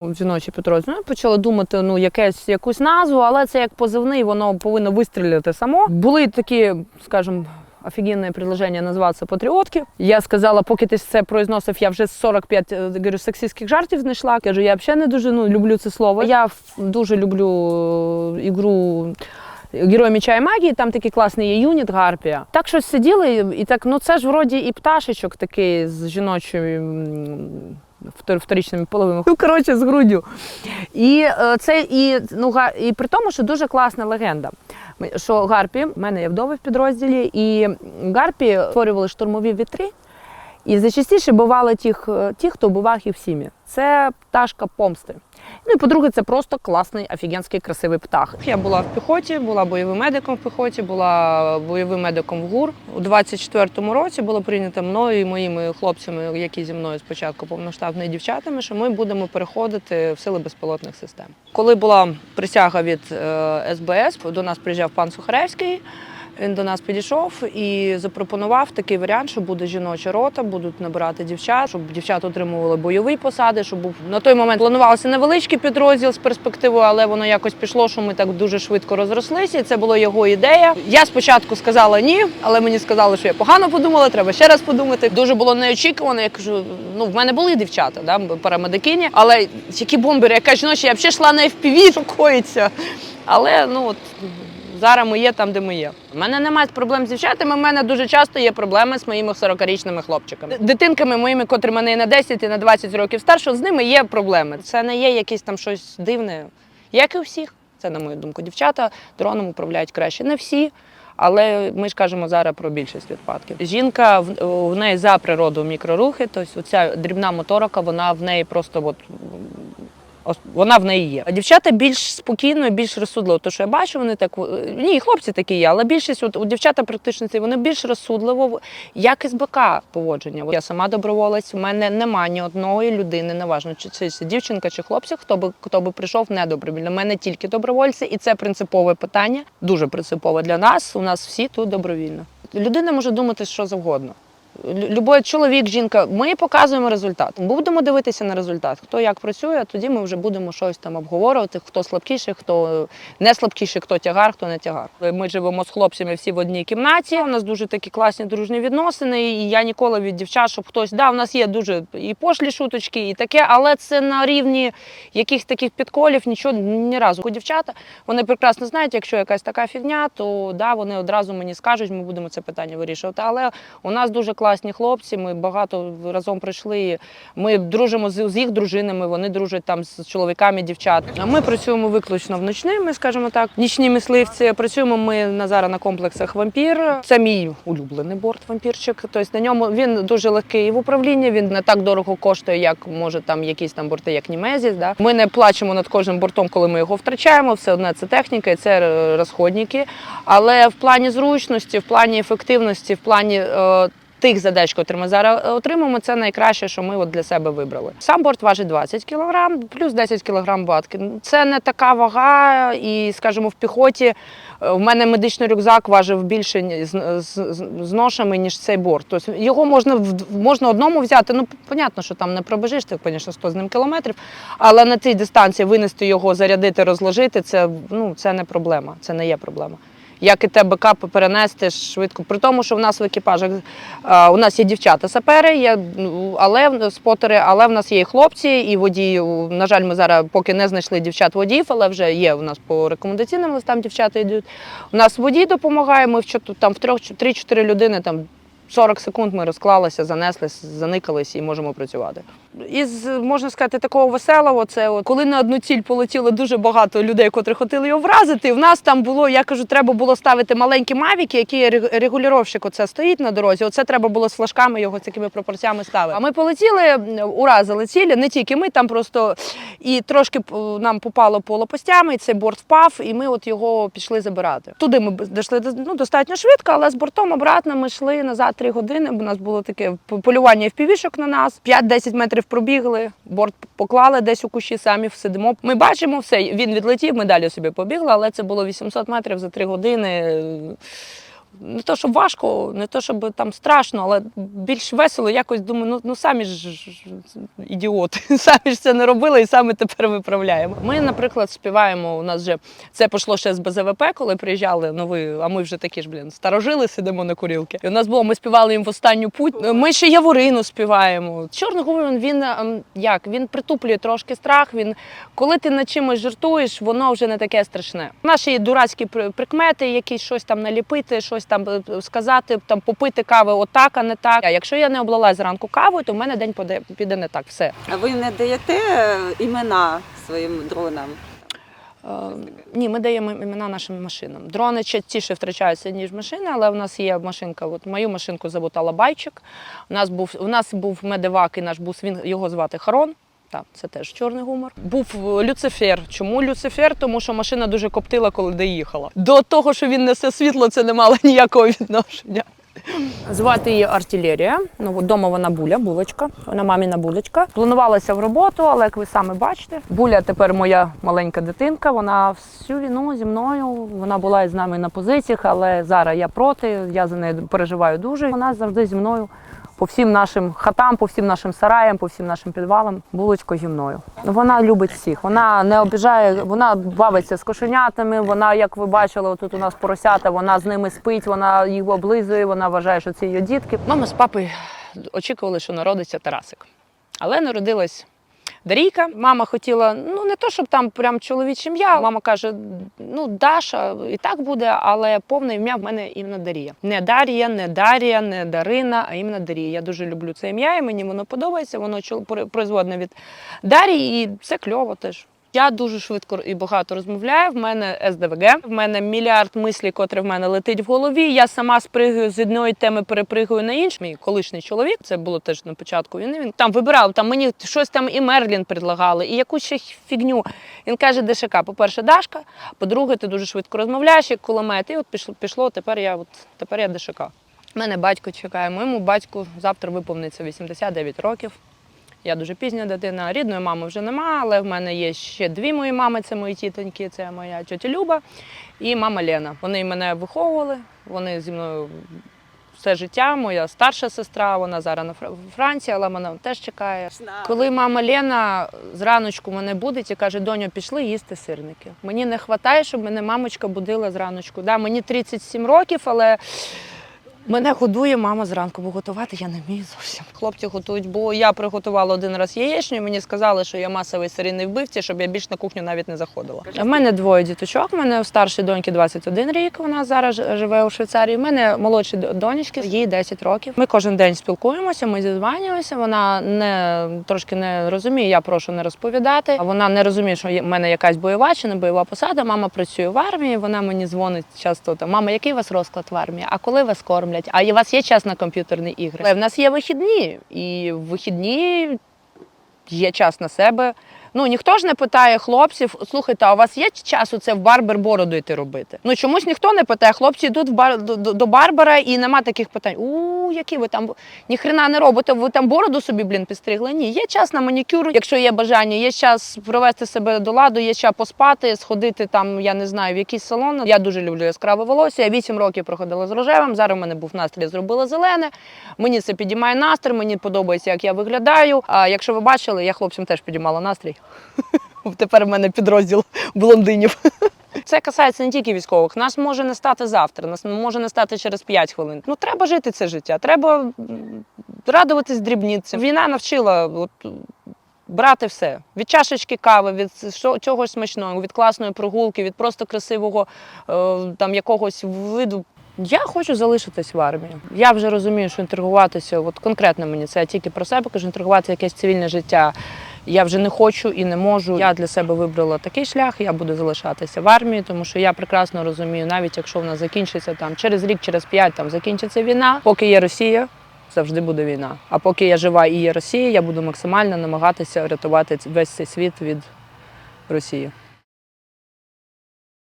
в жіночій. Ну, почала думати, ну, якесь, якусь назву, але це як позивний, воно повинно вистріляти само. Були такі, скажімо, офігенне предложення називатися патріотки. Я сказала, поки ти це произносив, я вже 45 е, говорю, сексистських жартів знайшла. Кажу, я взагалі не дуже ну, люблю це слово. Я дуже люблю е, ігру. Герой меча і магії, там такий класний є юніт Гарпія. Так щось сиділи, і- так, ну це ж вроді і пташечок такий з жіночою вторичними половими Ну, коротше, з груддю. І е, це і, ну, і при тому, що дуже класна легенда. Що Гарпі, в мене є вдови в підрозділі, і Гарпі створювали штурмові вітри. І зачастіше бували тих, е, ті, хто бував їх в сім'ї. Це пташка помсти. Ну і по-друге, це просто класний, офігенський, красивий птах. Я була в піхоті, була бойовим медиком в піхоті, була бойовим медиком в ГУР. У 24-му році було прийнято мною і моїми хлопцями, які зі мною спочатку повноштабними дівчатами, що ми будемо переходити в сили безпілотних систем. Коли була присяга від е, СБС, до нас приїжджав пан Сухаревський. Він до нас підійшов і запропонував такий варіант, що буде жіноча рота, будуть набирати дівчат, щоб дівчата отримували бойові посади. Щоб був на той момент планувався невеличкий підрозділ з перспективою, але воно якось пішло, що ми так дуже швидко розрослися. І це була його ідея. Я спочатку сказала ні, але мені сказали, що я погано подумала, треба ще раз подумати. Дуже було неочікувано. Я кажу, ну в мене були дівчата, да, парамедикині, але які бомбери, яка жіноча, я взагалі йшла на FPV, що коїться. Але ну от зараз ми є там, де ми є. У мене немає проблем з дівчатами. У мене дуже часто є проблеми з моїми 40-річними хлопчиками. Дитинками моїми, котрі мене і на 10, і на 20 років старше, з ними є проблеми. Це не є якесь там щось дивне, як і у всіх. Це на мою думку. Дівчата дроном управляють краще. Не всі. Але ми ж кажемо зараз про більшість випадків. Жінка в, неї за природу мікрорухи, тобто оця дрібна моторика, вона в неї просто от Вона в неї є. А дівчата більш спокійно, більш розсудливо. То, що я бачу, вони так ні, хлопці такі є, але більшість от, у дівчата практично ці вони більш розсудливо, як із БК поводження. Я сама доброволець. У мене немає ні одної людини, неважно, чи це, це дівчинка чи хлопці, хто би хто би прийшов недобровільно. У мене тільки добровольці, і це принципове питання, дуже принципове для нас. У нас всі тут добровільно. Людина може думати що завгодно. Лю- Любой чоловік, жінка, ми показуємо результат. Будемо дивитися на результат. Хто як працює, тоді ми вже будемо щось там обговорювати, хто слабкіший, хто не слабкіший, хто тягар, хто не тягар. Ми живемо з хлопцями всі в одній кімнаті. У нас дуже такі класні дружні відносини. І я ніколи від дівчат, щоб хтось да, у нас є дуже і пошлі шуточки, і таке, але це на рівні яких таких підколів нічого ні разу. У дівчата вони прекрасно знають, якщо якась така фігня, то да, вони одразу мені скажуть, ми будемо це питання вирішувати. Але у нас дуже класні хлопці. Ми багато разом прийшли. Ми дружимо з, їх дружинами. Вони дружать там з чоловіками, дівчат. Ми працюємо виключно вночними, скажімо так. Нічні мисливці. Працюємо ми на зараз на комплексах вампір. Це мій улюблений борт вампірчик. Тобто на ньому він дуже легкий в управлінні. Він не так дорого коштує, як може там якісь там борти, як Німезіс. Да? Ми не плачемо над кожним бортом, коли ми його втрачаємо. Все одне це техніка і це е, розходники. Але в плані зручності, в плані ефективності, в плані е, тих задач, котрі ми зараз е, отримуємо, це найкраще, що ми от для себе вибрали. Сам борт важить 20 кг, плюс 10 кг батки. Це не така вага, і, скажімо, в піхоті е, в мене медичний рюкзак важив більше з ношами, ніж цей борт. Тобто його можна в- можна одному взяти. Ну, понятно, що там не пробежиш, ти, звісно, 100 з ним кілометрів, але на цій дистанції винести його, зарядити, розложити, це, ну, це не проблема, це не є проблема. Як і те бекапи перенести швидко. При тому, що в нас в екіпажах е, у нас є дівчата сапери, є, ну, але спотери, але в нас є і хлопці, і водії. На жаль, ми зараз поки не знайшли дівчат водіїв, але вже є у нас по рекомендаційним листам дівчата йдуть. У нас водій допомагає. Ми в там в трьох 3-4 людини там. 40 секунд ми розклалися, занеслись, заникались і можемо працювати. Із можна сказати, такого веселого, це от, коли на одну ціль полетіло дуже багато людей, котрі хотіли його вразити. В нас там було, я кажу, треба було ставити маленькі мавіки, які рег- регулювальщик оце стоїть на дорозі. Оце треба було з флажками його з такими пропорціями ставити. А ми полетіли, уразили цілі, не тільки ми там просто і трошки нам попало по лопастями, і цей борт впав, і ми от його пішли забирати. Туди ми дійшли ну, достатньо швидко, але з бортом обратно ми йшли назад 3 години, у нас було таке полювання впівішок на нас. 5-10 метрів пробігли, борт поклали десь у кущі, самі сидимо. Ми бачимо все. Він відлетів, ми далі собі побігли, але це було 800 метрів за 3 години. Не то, щоб важко, не то, щоб там страшно, але більш весело. Якось думаю, ну, ну самі ж ідіоти, самі ж це не робили і самі тепер виправляємо. Ми, наприклад, співаємо. У нас вже це пішло ще з БЗВП, коли приїжджали нові, а ми вже такі ж, блін, старожили, сидимо на курілки. І у нас було, ми співали їм в останню путь. Ми ще Яворину співаємо. Чорний гумор, він ем, як він притуплює трошки страх. Він коли ти над чимось жартуєш, воно вже не таке страшне. Є дурацькі прикмети, якісь щось там наліпити, щось там е, сказати, там попити кави отак, а не так. А якщо я не облила зранку кавою, то в мене день поде- піде не так. Все. А ви не даєте е, імена своїм дронам? Е, ні, ми даємо імена нашим машинам. Дрони частіше втрачаються, ніж машини, але в нас є машинка. От мою машинку зовут Алабайчик. У нас був у нас був медивак і наш бус. Він його звати Харон. Так, це теж чорний гумор. Був е, Люцифер. Чому Люцифер? Тому що машина дуже коптила, коли доїхала. До того, що він несе світло, це не мало ніякого відношення. Звати її артилерія. Ну вдома вона буля, булочка. Вона маміна булочка. Планувалася в роботу, але як ви самі бачите, буля тепер моя маленька дитинка. Вона всю війну зі мною. Вона була із нами на позиціях, але зараз я проти. Я за нею переживаю дуже. Вона завжди зі мною. По всім нашим хатам, по всім нашим сараям, по всім нашим підвалам, булочко зі мною. Вона любить всіх. Вона не обіжає, вона бавиться з кошенятами. Вона, як ви бачили, тут у нас поросята, вона з ними спить, вона їх облизує, вона вважає, що це її дітки. Мама з папою очікували, що народиться Тарасик. Але народилась Дарійка. Мама хотіла, ну не то, щоб там прям чоловіче ім'я. Мама каже: ну, Даша і так буде, але повне ім'я в мене іменно Дарія. Не Дарія, не Дарія, не Дарина, а іменно Дарія. Я дуже люблю це ім'я, і мені воно подобається. Воно производне від Дарії, і це кльово теж. Я дуже швидко і багато розмовляю. В мене СДВГ, в мене мільярд мислів, котрі в мене летить в голові. Я сама спригую з одної теми, перепригую на іншу. Мій колишній чоловік, це було теж на початку війни. Він там вибирав, там мені щось там і Мерлін предлагали, і якусь ще фігню. Він каже: ДШК, по-перше, Дашка, по-друге, ти дуже швидко розмовляєш, як кулемет. І от пішло, пішло тепер я от тепер я ДШК. Мене батько чекає. Моєму батьку завтра виповниться 89 років. Я дуже пізня дитина. Рідної мами вже нема, але в мене є ще дві мої мами. Це мої тітоньки, це моя тьотя Люба і мама Лена. Вони мене виховували. Вони зі мною все життя. Моя старша сестра, вона зараз на Франції, але вона теж чекає. Коли мама Лена зраночку мене будить і каже, доню, пішли їсти сирники. Мені не вистачає, щоб мене мамочка будила зраночку. Да, мені 37 років, але Мене годує мама зранку, бо готувати я не вмію зовсім. Хлопці готують, бо я приготувала один раз яєчню. і Мені сказали, що я масовий серійний вбивця, щоб я більш на кухню навіть не заходила. У мене двоє діточок. У мене у старшої доньки 21 рік. Вона зараз живе у Швейцарії. У мене молодші донечки, їй 10 років. Ми кожен день спілкуємося. Ми зізванюємося. Вона не трошки не розуміє. Я прошу не розповідати. А Вона не розуміє, що в мене якась бойова чи не бойова посада. Мама працює в армії. Вона мені дзвонить часто. Мама, який у вас розклад в армії? А коли вас кормлять? А у вас є час на комп'ютерні ігри? Але в нас є вихідні, і в вихідні є час на себе. Ну ніхто ж не питає хлопців, слухайте, а у вас є час це в барбер бороду йти робити? Ну чомусь ніхто не питає. Хлопці йдуть в бар до, до, барбера і нема таких питань. У які ви там ніхрена не робите? Ви там бороду собі, блін, підстригли? Ні, є час на манікюр, якщо є бажання, є час привести себе до ладу, є час поспати, сходити там, я не знаю, в якийсь салон. Я дуже люблю яскраве волосся. Я вісім років проходила з рожевим. Зараз в мене був настрій, зробила зелене. Мені це підіймає настрій, мені подобається, як я виглядаю. А якщо ви бачили, я хлопцям теж підіймала настрій. Тепер в мене підрозділ блондинів. Це касається не тільки військових. Нас може не стати завтра, нас може не стати через 5 хвилин. Ну треба жити це життя. Треба радуватись дрібницям. Війна навчила от, брати все від чашечки кави, від чогось смачного, від класної прогулки, від просто красивого е, там якогось виду. Я хочу залишитись в армії. Я вже розумію, що інтригуватися, от конкретно мені це я тільки про себе кажу, інтригувати якесь цивільне життя. Я вже не хочу і не можу. Я для себе вибрала такий шлях. Я буду залишатися в армії, тому що я прекрасно розумію, навіть якщо в нас закінчиться там через рік, через п'ять там закінчиться війна, поки є Росія. Завжди буде війна. А поки я жива і є Росія, я буду максимально намагатися рятувати весь цей світ від Росії.